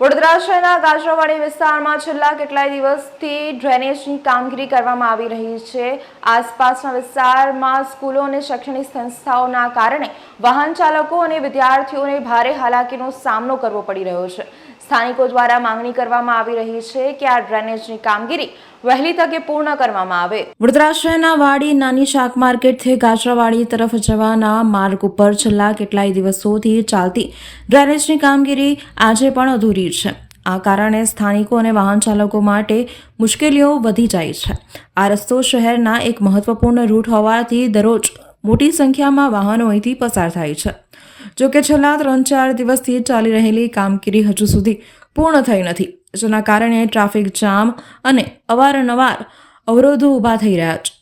વડોદરા શહેરના ગાજરાવાડી વિસ્તારમાં છેલ્લા કેટલાય દિવસથી ડ્રેનેજની કામગીરી કરવામાં આવી રહી છે. આસપાસના વિસ્તારમાં સ્કૂલો અને શૈક્ષણિક સંસ્થાઓના કારણે વાહન ચાલકો અને વિદ્યાર્થીઓને ભારે હાલાકીનો સામનો કરવો પડી રહ્યો છે. સ્થાનિકો દ્વારા માંગણી કરવામાં આવી રહી છે કે આ ડ્રેનેજની કામગીરી વહેલી તકે પૂર્ણ કરવામાં આવે. વડોદરા શહેરના વાડી નાની શાક માર્કેટથી ગાજરાવાડી તરફ જવાના માર્ગ ઉપર છેલ્લા કેટલાય દિવસોથી ચાલતી ડ્રેનેજની કામગીરી આજે પણ અધૂરી છે. આ કારણે સ્થાનિકો અને વાહન ચાલકો માટે મુશ્કેલીઓ વધી જાય છે. આ રસ્તો શહેરના એક મહત્વપૂર્ણ રૂટ હોવાથી દરરોજ મોટી સંખ્યામાં વાહનો અહીંથી પસાર થાય છે. જો કે છેલ્લા ત્રણ ચાર દિવસથી ચાલી રહેલી કામગીરી હજુ સુધી પૂર્ણ થઈ નથી, જેના કારણે ટ્રાફિક જામ અને અવારનવાર અવરોધો ઊભા થઈ રહ્યા છે.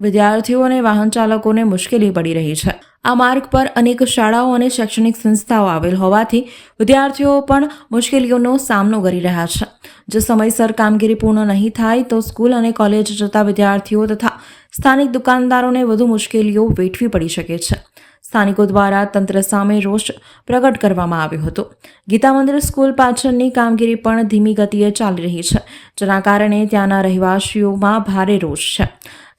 વિદ્યાર્થીઓ અને વાહન ચાલકોને મુશ્કેલી પડી રહી છે. આ માર્ગ પર અનેક શાળાઓ અને શૈક્ષણિક સંસ્થાઓ આવેલ હોવાથી વિદ્યાર્થીઓ પણ મુશ્કેલીઓનો સામનો કરી રહ્યા છે. જો સમયસર કામગીરી પૂર્ણ નહીં થાય તો સ્કૂલ અને કોલેજ જતા વિદ્યાર્થીઓ તથા સ્થાનિક દુકાનદારોને વધુ મુશ્કેલીઓ વેઠવી પડી શકે છે. સ્થાનિકો દ્વારા તંત્ર સામે રોષ પ્રગટ કરવામાં આવ્યો હતો. ગીતા મંદિર સ્કૂલ પાછળની કામગીરી પણ ધીમી ગતિએ ચાલી રહી છે, જેના કારણે ત્યાંના રહેવાસીઓમાં ભારે રોષ છે.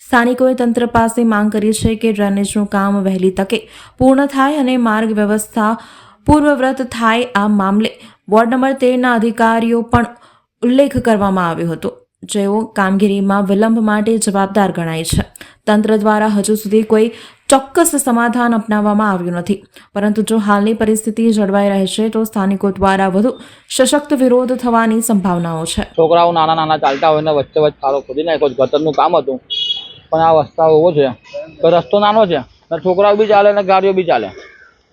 સ્થાનિકોએ તંત્ર પાસે માંગ કરી છે કે ડ્રેનેજનું કામ વહેલી તકે પૂર્ણ થાય અને માર્ગ વ્યવસ્થા પૂર્વવ્રત થાય આ મામલે વોર્ડ નંબર તેરના અધિકારીઓ પણ ઉલ્લેખ કરવામાં આવ્યો હતો, જેઓ કામગીરીમાં વિલંબ માટે જવાબદાર ગણાય છે. તંત્ર દ્વારા હજુ સુધી કોઈ ચોક્કસ સમાધાન અપનાવવામાં આવ્યું નથી. પરંતુ જો હાલની પરિસ્થિતિ જળવાઈ રહેશે તો સ્થાનિકો દ્વારા વધુ સશક્ત વિરોધ થવાની સંભાવનાઓ છે. છોકરાઓ નાના નાના ચાલતા હોય ને વચ્ચે વચ્ચે ખાડો ખોદી નાખ્યો ગટરનું કામ હતું. પણ આ રસ્તા એવો છે કે રસ્તો નાનો છે ને છોકરાઓ બી ચાલે ને ગાડીઓ બી ચાલે.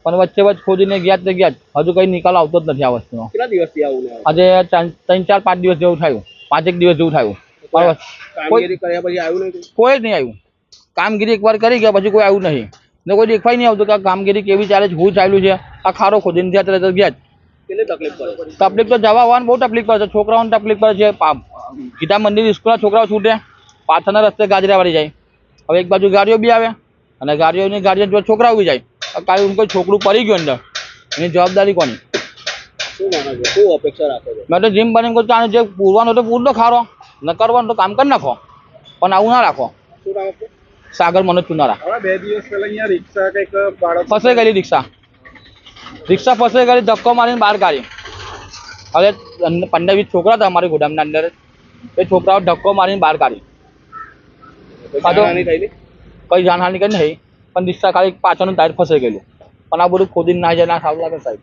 પણ વચ્ચે વચ્ચે ખોદીને ગયા જ તે ગયા હજુ કંઈ નિકાલ આવતો જ નથી આ વસ્તુનો. કેટલા દિવસથી આવું આજે ત્રણ ચાર પાંચ દિવસ જેવું થયું. પાંચેક દિવસ જેવું થયું. કોઈ જ નહીં આવ્યું. કામગીરી એકવાર કરી ગયા પછી કોઈ આવ્યું નહીં. ને કોઈ દેખાય નહીં આવતું કે આ કામગીરી કેવી ચાલે છે શું ચાલ્યું છે. આ ખારો ખોદીને ત્યાં તરત ગયા જ. તકલીફ પડે? તકલીફ તો જવા આવવાની બહુ તકલીફ પડે છે છોકરાઓને તકલીફ પડે છે. ગીતા મંદિર સ્કૂલના છોકરાઓ છૂટે પાછળના રસ્તે ગાજરા વાળી જાય. હવે એક બાજુ ગાડીઓ બી આવે અને ગાડીઓની ગાડીઓ જો છોકરાઓ બી જાય. કાલે કોઈ છોકરું પડી ગયું અંદર એની જવાબદારી કોની? મેં તો જીમ બની કહું આને જે પૂરવાનો તો પૂરતો ખારો ન કરવાનું તો કામ કરી નાખો પણ આવું ના રાખો? સાગર મનોજ ચુનારા. બે દિવસ પહેલા અહીંયા રિક્ષા કંઈક ફસાઈ ગયેલી રિક્ષા. રિક્ષા ફસાઈ ગયેલી ધક્કો મારીને બહાર કાઢી. હવે પંદર વીસ છોકરા હતા અમારી ગોડામના અંદર. એ છોકરાઓ ધક્કો મારીને બહાર કાઢી. કઈ જાનહાની કઈ નહીં પણ રિક્ષા ખાલી પાછળનું ટાયર ફસાઈ ગયેલું. પણ આ બધું ખોદીને ના જાય ના સારું લાગે સાહેબ.